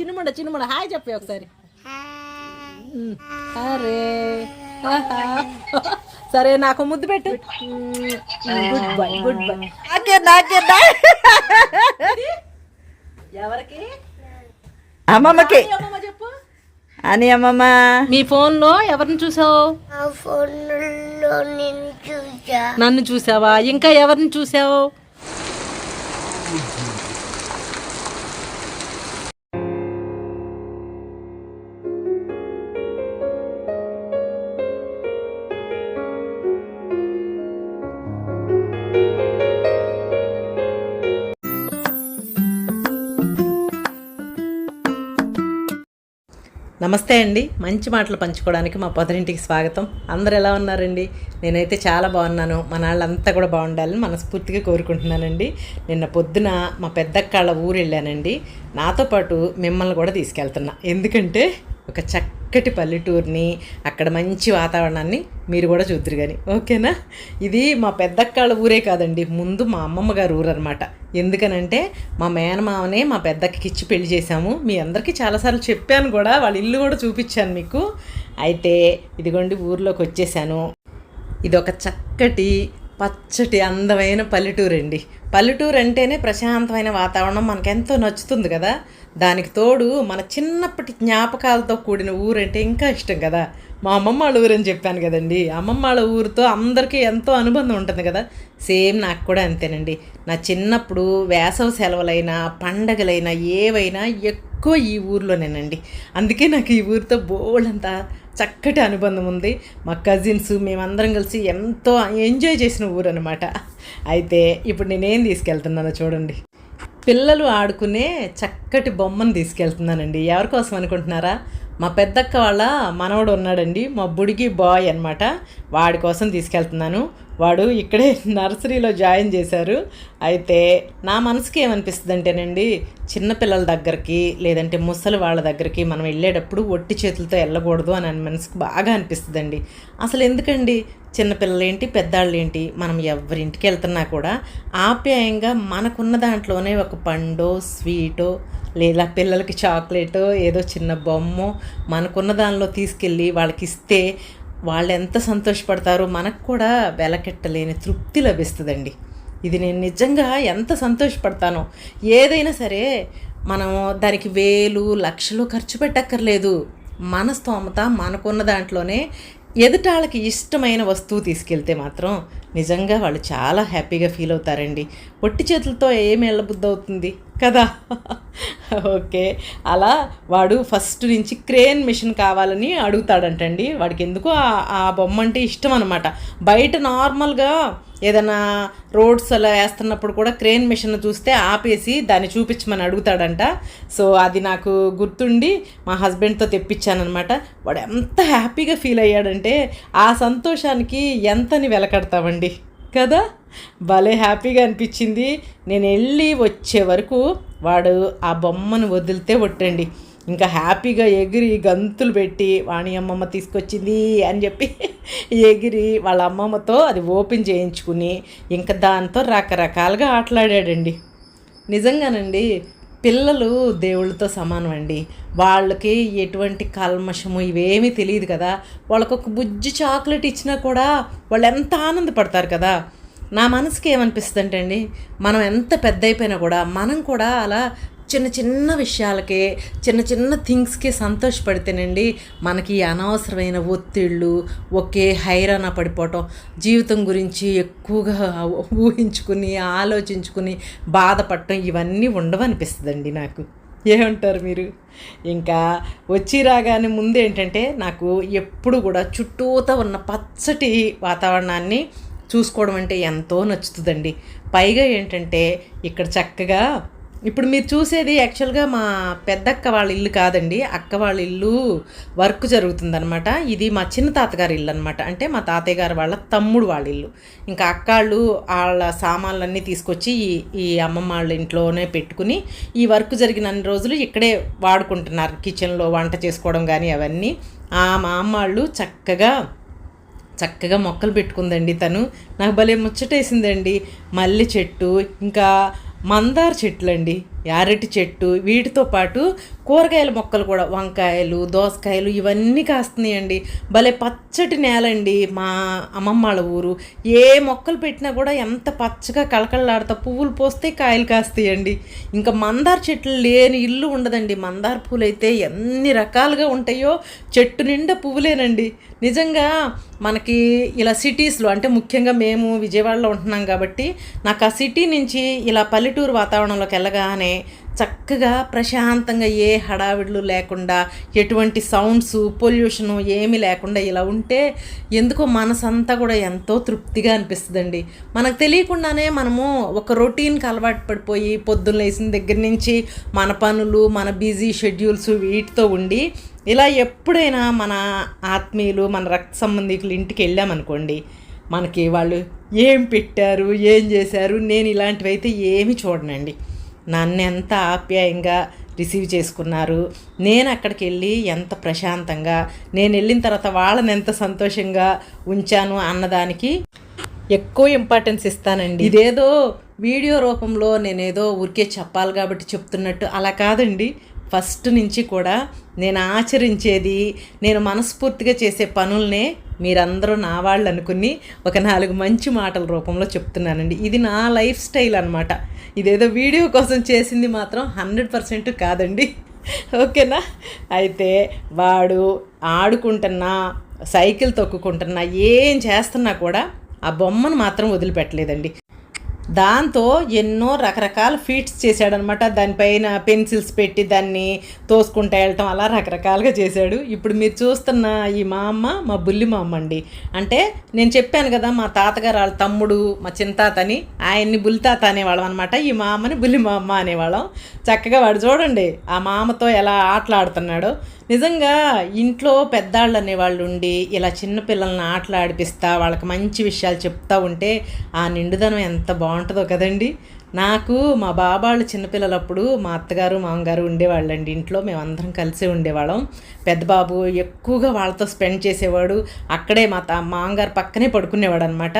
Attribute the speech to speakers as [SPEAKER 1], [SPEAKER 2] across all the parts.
[SPEAKER 1] చిన్నముండ చిన్నముండ hi చెప్పి ఒకసారి. అరే. సరే నాకు ముద్దు పెట్టు. Good bye good bye. నాకే నాకే ఎవరికి?
[SPEAKER 2] అమ్మమ్మకి.
[SPEAKER 1] అమ్మమ్మ చెప్పు.
[SPEAKER 2] అని అమ్మమ్మ.
[SPEAKER 1] మీ ఫోన్లో ఎవరిని చూసావు? నన్ను చూసావా? ఇంకా ఎవరిని చూసావు? నమస్తే అండి. మంచి మాటలు పంచుకోవడానికి మా పొదరింటికి స్వాగతం. అందరు ఎలా ఉన్నారండి? నేనైతే చాలా బాగున్నాను. మన వాళ్ళంతా కూడా బాగుండాలని మనస్ఫూర్తిగా కోరుకుంటున్నానండి. నిన్న పొద్దున మా పెద్దక్కాళ్ళ ఊరు వెళ్ళానండి. నాతో పాటు మిమ్మల్ని కూడా తీసుకెళ్తున్నా. ఎందుకంటే ఒక చక్క చక్కటి పల్లెటూరుని అక్కడ మంచి వాతావరణాన్ని మీరు కూడా చూద్దరు కానీ ఓకేనా? ఇది మా పెద్దక్కాళ్ళ ఊరే కాదండి. ముందు మా అమ్మమ్మ గారు ఊరు అనమాట ఎందుకనంటే మా మేనమామనే మా పెద్దక్కకి ఇచ్చి పెళ్ళి చేశాము. మీ అందరికీ చాలాసార్లు చెప్పాను కూడా వాళ్ళ ఇల్లు కూడా చూపించాను మీకు. అయితే ఇదిగోండి ఊర్లోకి వచ్చేసాను. ఇది ఒక చక్కటి పచ్చటి అందమైన పల్లెటూరు అండి పల్లెటూరు అంటేనే ప్రశాంతమైన వాతావరణం మనకెంతో నచ్చుతుంది కదా? దానికి తోడు మన చిన్నప్పటి జ్ఞాపకాలతో కూడిన ఊరంటే ఇంకా ఇష్టం కదా. మా అమ్మమ్మ వాళ్ళ ఊరు అని చెప్పాను కదండి. అమ్మమ్మ వాళ్ళ ఊరితో అందరికీ ఎంతో అనుబంధం ఉంటుంది కదా. సేమ్ నాకు కూడా అంతేనండి. నా చిన్నప్పుడు వేసవి సెలవులైనా పండగలైనా ఏవైనా ఎక్కువ ఈ ఊర్లోనేనండి. అందుకే నాకు ఈ ఊరితో బోల్డంత చక్కటి అనుబంధం ఉంది. మా కజిన్స్ మేమందరం కలిసి ఎంతో ఎంజాయ్ చేసిన ఊరు అనమాట అయితే ఇప్పుడు నేనేం తీసుకెళ్తున్నానో చూడండి. పిల్లలు ఆడుకునే చక్కటి బొమ్మను తీసుకెళ్తున్నానండి. ఎవరి కోసం అనుకుంటున్నారా? మా పెద్దక్క వాళ్ళ మనవడు ఉన్నాడండి. మా బుడిగి బాయ్ అనమాట వాడి కోసం తీసుకెళ్తున్నాను. వాడు ఇక్కడే నర్సరీలో జాయిన్ చేశారు. అయితే నా మనసుకి ఏమనిపిస్తుంది అంటేనండి చిన్నపిల్లల దగ్గరికి లేదంటే ముసలి వాళ్ళ దగ్గరికి మనం వెళ్ళేటప్పుడు ఒట్టి చేతులతో వెళ్ళకూడదు అని అని మనసుకు బాగా అనిపిస్తుందండి. అసలు ఎందుకండి? చిన్నపిల్లలేంటి పెద్దాళ్ళేంటి? ఏంటి మనం ఎవరింటికి వెళ్తున్నా కూడా ఆప్యాయంగా మనకున్న దాంట్లోనే ఒక పండో స్వీటో లేదా పిల్లలకి చాక్లెటో ఏదో చిన్న బొమ్మ మనకున్న దానిలో తీసుకెళ్ళి వాళ్ళకి ఇస్తే వాళ్ళు ఎంత సంతోషపడతారో మనకు కూడా వెలకెట్టలేని తృప్తి లభిస్తుందండి. ఇది నేను నిజంగా ఎంత సంతోషపడతానో. ఏదైనా సరే మనం దానికి వేలు లక్షలు ఖర్చు పెట్టక్కర్లేదు. మన స్తోమత మనకున్న దాంట్లోనే ఎదుటాళ్ళకి ఇష్టమైన వస్తువు తీసుకెళ్తే మాత్రం నిజంగా వాళ్ళు చాలా హ్యాపీగా ఫీల్ అవుతారండి. పొట్టి చేతులతో ఏం వెళ్ళబుద్ధి అవుతుంది కదా? ఓకే. అలా వాడు ఫస్ట్ నుంచి క్రేన్ మిషన్ కావాలని అడుగుతాడంటండి. వాడికి ఎందుకు ఆ- బొమ్మ అంటే ఇష్టం అనమాట బయట నార్మల్గా ఏదైనా రోడ్స్ అలా వేస్తున్నప్పుడు కూడా క్రేన్ మిషన్ చూస్తే ఆపేసి దాన్ని చూపించమని అడుగుతాడంట. సో అది నాకు గుర్తుండి మా హస్బెండ్తో తెప్పించానమాట వాడు ఎంత హ్యాపీగా ఫీల్ అయ్యాడంటే ఆ సంతోషానికి ఎంతని వెలకడతామండి. కదా? భలే హ్యాపీగా అనిపించింది. నేను వెళ్ళి వచ్చే వరకు వాడు ఆ బొమ్మను వదిలితే ఒట్టండి ఇంకా హ్యాపీగా ఎగిరి గంతులు పెట్టి వాణి అమ్మమ్మ తీసుకొచ్చింది అని చెప్పి ఎగిరి వాళ్ళ అమ్మమ్మతో అది ఓపెన్ చేయించుకుని ఇంకా దాంతో రకరకాలుగా ఆటలాడాడండి. నిజంగానండి పిల్లలు దేవుళ్ళతో సమానం అండి వాళ్ళకి ఎటువంటి కల్మషము ఇవేమీ తెలియదు కదా. వాళ్ళకు ఒక బుజ్జి చాక్లెట్ ఇచ్చినా కూడా వాళ్ళు ఎంత ఆనందపడతారు కదా. నా మనసుకి ఏమనిపిస్తుందంటే అండి మనం ఎంత పెద్ద అయిపోయినా కూడా మనం కూడా అలా చిన్న చిన్న విషయాలకే చిన్న చిన్న థింగ్స్కి సంతోషపడితేనండి మనకి అనవసరమైన ఒత్తిళ్ళు ఒకే హైరాణ పడిపోవటం జీవితం గురించి ఎక్కువగా ఊహించుకుని ఆలోచించుకుని బాధపడటం ఇవన్నీ ఉండవనిపిస్తుందండి నాకు. ఏమంటారు మీరు? ఇంకా వచ్చి రాగానే ముందు ఏంటంటే నాకు ఎప్పుడు కూడా చుట్టూతో ఉన్న పచ్చటి వాతావరణాన్ని చూసుకోవడం అంటే ఎంతో నచ్చుతుందండి. పైగా ఏంటంటే ఇక్కడ చక్కగా ఇప్పుడు మీరు చూసేది యాక్చువల్గా మా పెద్దక్క వాళ్ళ ఇల్లు కాదండి. అక్క వాళ్ళ ఇల్లు వర్క్ జరుగుతుందనమాట ఇది మా చిన్న తాతగారి ఇల్లు అనమాట అంటే మా తాతయ్య గారు వాళ్ళ తమ్ముడు వాళ్ళ ఇల్లు. ఇంకా అక్కాళ్ళు వాళ్ళ సామాన్లన్నీ తీసుకొచ్చి ఈ ఈ అమ్మమ్మ వాళ్ళ ఇంట్లోనే పెట్టుకుని ఈ వర్క్ జరిగిన అన్ని రోజులు ఇక్కడే వాడుకుంటున్నారు. కిచెన్లో వంట చేసుకోవడం కానీ అవన్నీ. ఆ మా అమ్మ వాళ్ళు చక్కగా చక్కగా మొక్కలు పెట్టుకుందండి తను. నాకు భలే ముచ్చటేసిందండి. మల్లె చెట్టు ఇంకా మందార చెట్లు అరటి చెట్టు వీటితో పాటు కూరగాయల మొక్కలు కూడా వంకాయలు దోసకాయలు ఇవన్నీ కాస్తున్నాయండి. భలే పచ్చటి నేలండి మా అమ్మమ్మ వాళ్ళ ఊరు. ఏ మొక్కలు పెట్టినా కూడా ఎంత పచ్చగా కళకళలాడుతా పువ్వులు పోస్తే కాయలు కాస్తాయండి. ఇంకా మందార చెట్లు లేని ఇల్లు ఉండదండి. మందార పూలు అయితే ఎన్ని రకాలుగా ఉంటాయో చెట్టు నిండా పువ్వులేనండి. నిజంగా మనకి ఇలా సిటీస్లో అంటే ముఖ్యంగా మేము విజయవాడలో ఉంటున్నాం కాబట్టి నాకు ఆ సిటీ నుంచి ఇలా పల్లెటూరు వాతావరణంలోకి వెళ్ళగానే చక్కగా ప్రశాంతంగా ఏ హడావిడులు లేకుండా ఎటువంటి సౌండ్స్ పొల్యూషను ఏమీ లేకుండా ఇలా ఉంటే ఎందుకో మనసంతా కూడా ఎంతో తృప్తిగా అనిపిస్తుందండి. మనకు తెలియకుండానే మనము ఒక రొటీన్కి అలవాటు పడిపోయి పొద్దున్న లేచిన దగ్గర నుంచి మన పనులు మన బిజీ షెడ్యూల్స్ వీటితో ఉండి ఇలా ఎప్పుడైనా మన ఆత్మీయులు మన రక్త సంబంధికులు ఇంటికి వెళ్ళామనుకోండి మనకి వాళ్ళు ఏం పెట్టారు ఏం చేశారు నేను ఇలాంటివైతే ఏమి చూడనండి. నన్ను ఎంత ఆప్యాయంగా రిసీవ్ చేసుకున్నారు. నేను అక్కడికి వెళ్ళి ఎంత ప్రశాంతంగా నేను వెళ్ళిన తర్వాత వాళ్ళని ఎంత సంతోషంగా ఉంచాను అన్నదానికి ఎక్కువ ఇంపార్టెన్స్ ఇస్తానండి. ఇదేదో వీడియో రూపంలో నేనేదో ఊరికే చెప్పాలి కాబట్టి చెప్తున్నట్టు అలా కాదండి. ఫస్ట్ నుంచి కూడా నేను ఆచరించేది నేను మనస్ఫూర్తిగా చేసే పనులనే మీరందరూ నా వాళ్ళు అనుకుని ఒక నాలుగు మంచి మాటల రూపంలో చెప్తున్నానండి. ఇది నా లైఫ్ స్టైల్ అనమాట ఇదేదో వీడియో కోసం చేసింది మాత్రం హండ్రెడ్ పర్సెంట్ కాదండి. ఓకేనా? అయితే వాడు ఆడుకుంటున్నా సైకిల్ తొక్కుకుంటున్నా ఏం చేస్తున్నా కూడా ఆ బొమ్మను మాత్రం వదిలిపెట్టలేదండి. దాంతో ఎన్నో రకరకాల ఫీట్స్ చేశాడనమాట దానిపైన పెన్సిల్స్ పెట్టి దాన్ని తోసుకుంటూ వెళ్ళటం అలా రకరకాలుగా చేశాడు. ఇప్పుడు మీరు చూస్తున్న ఈ మా అమ్మ మా బుల్లి మా అమ్మ అండి. అంటే నేను చెప్పాను కదా మా తాతగారు వాళ్ళ తమ్ముడు మా చింతాతని ఆయన్ని బుల్లి తాత అనేవాళ్ళం అనమాట ఈ మా అమ్మని బుల్లి మా అమ్మ అనేవాళ్ళం. చక్కగా వాడు చూడండి ఆ మామతో ఎలా ఆటలాడుతున్నాడో. నిజంగా ఇంట్లో పెద్దాళ్ళు అనేవాళ్ళు ఉండి ఇలా చిన్న పిల్లల్ని ఆటలాడిపిస్తా వాళ్ళకి మంచి విషయాలు చెప్తా ఉంటే ఆ నిండుదనం ఎంత బాగుంటుందో కదండి. నాకు మా బాబాళ్ళు చిన్నపిల్లలప్పుడు మా అత్తగారు మామగారు ఉండేవాళ్ళండి. ఇంట్లో మేమందరం కలిసి ఉండేవాళ్ళం. పెద్ద బాబు ఎక్కువగా వాళ్ళతో స్పెండ్ చేసేవాడు. అక్కడే మా మామగారు పక్కనే పడుకునేవాడు అనమాట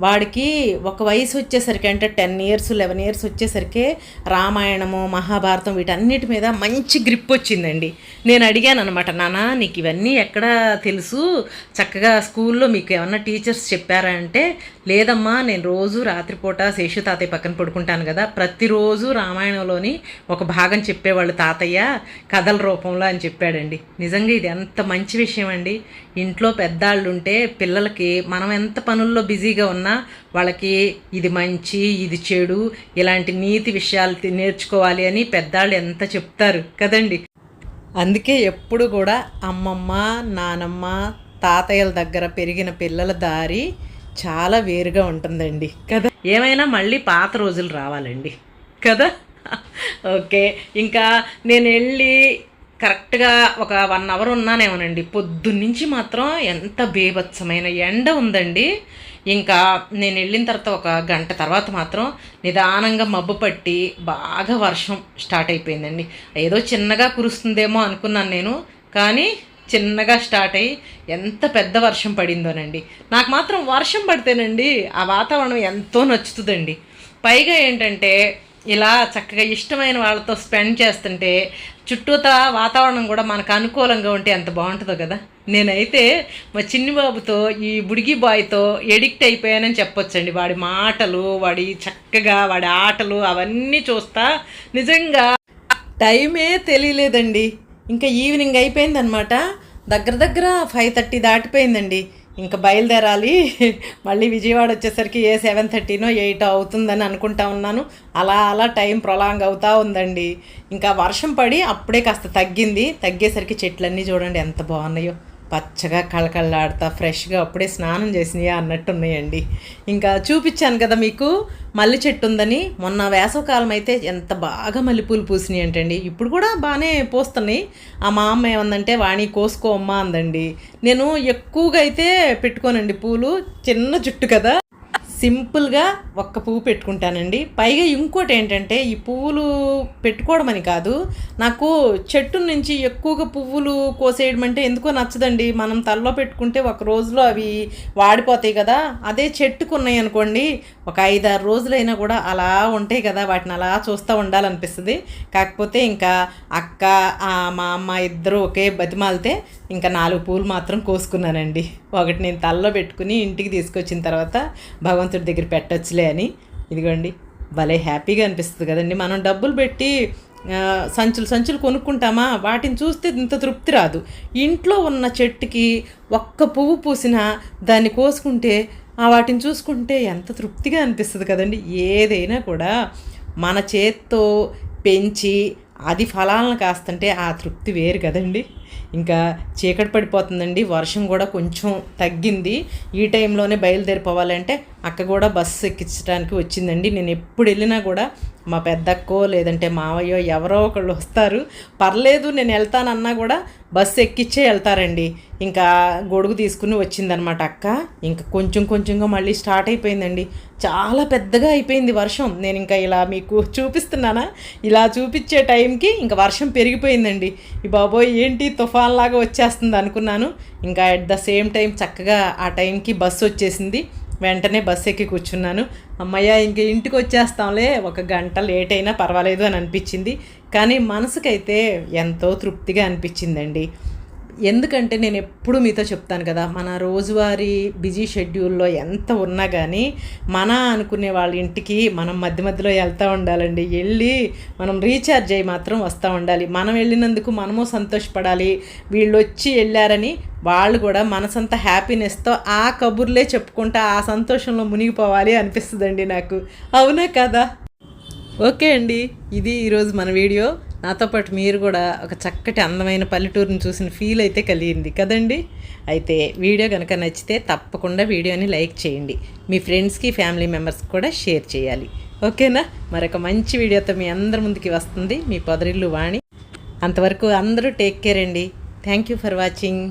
[SPEAKER 1] వాడికి ఒక వయసు వచ్చేసరికి అంటే టెన్ ఇయర్స్ లెవెన్ ఇయర్స్ వచ్చేసరికి రామాయణము మహాభారతం వీటన్నిటి మీద మంచి గ్రిప్ వచ్చిందండి. నేను అడిగాను అనమాట నాన్న నీకు ఇవన్నీ ఎక్కడ తెలుసు? చక్కగా స్కూల్లో మీకు ఏమన్నా టీచర్స్ చెప్పారా? అంటే లేదమ్మా నేను రోజు రాత్రిపూట శేషు తాతయ్య పక్కన పడుకుంటాను కదా. ప్రతిరోజు రామాయణంలోని ఒక భాగం చెప్పేవాళ్ళు తాతయ్య కథల రూపంలో అని చెప్పాడండి. నిజంగా ఇది ఎంత మంచి విషయం అండి. ఇంట్లో పెద్దాళ్ళు ఉంటే పిల్లలకి మనం ఎంత పనుల్లో బిజీగా ఉన్నా వాళ్ళకి ఇది మంచి ఇది చెడు ఇలాంటి నీతి విషయాలు నేర్చుకోవాలి అని పెద్దాళ్ళు ఎంత చెప్తారు కదండి. అందుకే ఎప్పుడు కూడా అమ్మమ్మ నానమ్మ తాతయ్యల దగ్గర పెరిగిన పిల్లల దారి చాలా వేరుగా ఉంటుందండి. కదా? ఏమైనా మళ్ళీ పాత రోజులు రావాలండి. కదా? ఓకే. ఇంకా నేను వెళ్ళి కరెక్ట్గా ఒక వన్ అవర్ ఉన్నానేమోనండి. పొద్దున్నుంచి మాత్రం ఎంత బీభత్సమైన ఎండ ఉందండి. ఇంకా నేను వెళ్ళిన తర్వాత ఒక గంట తర్వాత మాత్రం నిదానంగా మబ్బు పట్టి బాగా వర్షం స్టార్ట్ అయిపోయిందండి. ఏదో చిన్నగా కురుస్తుందేమో అనుకున్నాను నేను. కానీ చిన్నగా స్టార్ట్ అయ్యి ఎంత పెద్ద వర్షం పడిందోనండి. నాకు మాత్రం వర్షం పడితేనండి ఆ వాతావరణం ఎంతో నచ్చుతుందండి. పైగా ఏంటంటే ఇలా చక్కగా ఇష్టమైన వాళ్ళతో స్పెండ్ చేస్తుంటే చుట్టూతా వాతావరణం కూడా మనకు అనుకూలంగా ఉంటే ఎంత బాగుంటుందో కదా. నేనైతే మా చిన్ని బాబుతో ఈ బుడిగి బాయ్తో ఎడిక్ట్ అయిపోయానని చెప్పొచ్చండి. వాడి మాటలు వాడి చక్కగా వాడి ఆటలు అవన్నీ చూస్తా నిజంగా టైమే తెలియలేదండి. ఇంకా ఈవినింగ్ అయిపోయిందనమాట దగ్గర దగ్గర ఫైవ్ థర్టీ దాటిపోయిందండి. ఇంకా బయలుదేరాలి. మళ్ళీ విజయవాడ వచ్చేసరికి ఏ సెవెన్ థర్టీనో ఎయిట్ అవుతుందని అనుకుంటా ఉన్నాను. అలా అలా టైం ప్రొలాంగ్ అవుతూ ఉందండి. ఇంకా వర్షం పడి అప్పుడే కాస్త తగ్గింది. తగ్గేసరికి చెట్లన్నీ చూడండి ఎంత బాగున్నాయో. పచ్చగా కళకళలాడుతా ఫ్రెష్గా అప్పుడే స్నానం చేసినాయా అన్నట్టు ఉన్నాయండి ఇంకా చూపించాను కదా మీకు మల్లి చెట్టు ఉందని. మొన్న వేసవకాలం అయితే ఎంత బాగా మల్లెపూలు పూసినాయి అంటండి. ఇప్పుడు కూడా బాగానే పూస్తున్నాయి. ఆ మా అమ్మ ఏమందంటే వాణి కోసుకో అమ్మ అందండి. నేను ఎక్కువగా అయితే పెట్టుకోనండి పూలు చిన్న జుట్టు కదా. సింపుల్గా ఒక్క పువ్వు పెట్టుకుంటానండి. పైగా ఇంకోటి ఏంటంటే ఈ పువ్వులు పెట్టుకోవడం అని కాదు నాకు చెట్టు నుంచి ఎక్కువగా పువ్వులు కోసేయడం అంటే ఎందుకో నచ్చదండి. మనం తలలో పెట్టుకుంటే ఒక రోజులో అవి వాడిపోతాయి కదా. అదే చెట్టుకు ఉన్నాయి అనుకోండి ఒక ఐదారు రోజులైనా కూడా అలా ఉంటాయి కదా. వాటిని అలా చూస్తూ ఉండాలనిపిస్తుంది. కాకపోతే ఇంకా అక్క ఆ, మా అమ్మ ఇద్దరు ఒకే బతిమాలితే ఇంకా నాలుగు పూలు మాత్రం కోసుకున్నానండి. ఒకటి నేను తలలో పెట్టుకుని ఇంటికి తీసుకొచ్చిన తర్వాత భగవంతు భగవంతుడి దగ్గర పెట్టచ్చులే అని. ఇదిగోండి భలే హ్యాపీగా అనిపిస్తుంది కదండి. మనం డబ్బులు పెట్టి సంచులు సంచులు కొనుక్కుంటామా? వాటిని చూస్తే ఇంత తృప్తి రాదు. ఇంట్లో ఉన్న చెట్టుకి ఒక్క పువ్వు పూసినా దాన్ని కోసుకుంటే ఆ వాటిని చూసుకుంటే ఎంత తృప్తిగా అనిపిస్తుంది కదండి. ఏదైనా కూడా మన చేత్తో పెంచి అది ఫలాలను కాస్తుంటే ఆ తృప్తి వేరు కదండి. ఇంకా చీకటి పడిపోతుందండి. వర్షం కూడా కొంచెం తగ్గింది. ఈ టైంలోనే బయలుదేరిపోవాలంటే అక్క కూడా బస్సు ఎక్కించడానికి వచ్చిందండి. నేను ఎప్పుడు వెళ్ళినా కూడా మా పెద్దక్కో లేదంటే మావయ్యో ఎవరో ఒకళ్ళు వస్తారు. పర్లేదు నేను వెళ్తానన్నా కూడా బస్సు ఎక్కిచ్చే వెళ్తారండి. ఇంకా గొడుగు తీసుకుని వచ్చిందనమాట అక్క. ఇంకా కొంచెం కొంచెంగా మళ్ళీ స్టార్ట్ అయిపోయిందండి. చాలా పెద్దగా అయిపోయింది వర్షం. నేను ఇంకా ఇలా మీకు చూపిస్తున్నానా? ఇలా చూపించే టైంకి ఇంకా వర్షం పెరిగిపోయిందండి. ఈ బాబోయ్ ఏంటి తుఫాన్ లాగా వచ్చేస్తుంది అనుకున్నాను. ఇంకా అట్ ద సేమ్ టైం చక్కగా ఆ టైంకి బస్సు వచ్చేసింది. వెంటనే బస్సు ఎక్కి కూర్చున్నాను. అమ్మయ్య ఇంక ఇంటికి వచ్చేస్తాంలే ఒక గంట లేట్ అయినా పర్వాలేదు అని అనిపించింది. కానీ మనసుకైతే ఎంతో తృప్తిగా అనిపించిందండి. ఎందుకంటే నేను ఎప్పుడు మీతో చెప్తాను కదా మన రోజువారీ బిజీ షెడ్యూల్లో ఎంత ఉన్నా కానీ మన అనుకునే వాళ్ళ ఇంటికి మనం మధ్య మధ్యలో వెళ్తూ ఉండాలండి. వెళ్ళి మనం రీఛార్జ్ అయ్యి మాత్రం వస్తూ ఉండాలి. మనం వెళ్ళినందుకు మనము సంతోషపడాలి. వీళ్ళు వచ్చి వెళ్ళారని వాళ్ళు కూడా మనసంత హ్యాపీనెస్తో ఆ కబుర్లే చెప్పుకుంటా ఆ సంతోషంలో మునిగిపోవాలి అనిపిస్తుందండి నాకు. అవునా కదా? ఓకే అండి. ఇది ఈరోజు మన వీడియో. నాతో పాటు మీరు కూడా ఒక చక్కటి అందమైన పల్లెటూరుని చూసిన ఫీల్ అయితే కలిగింది. కదండి? అయితే వీడియో కనుక నచ్చితే తప్పకుండా వీడియోని లైక్ చేయండి. మీ ఫ్రెండ్స్కి ఫ్యామిలీ మెంబర్స్కి కూడా షేర్ చేయాలి. ఓకేనా? మరొక మంచి వీడియోతో మీ అందరి ముందుకి వస్తుంది మీ పొదరిల్లు వాణి. అంతవరకు అందరూ టేక్ కేర్ అండి. Thank you for watching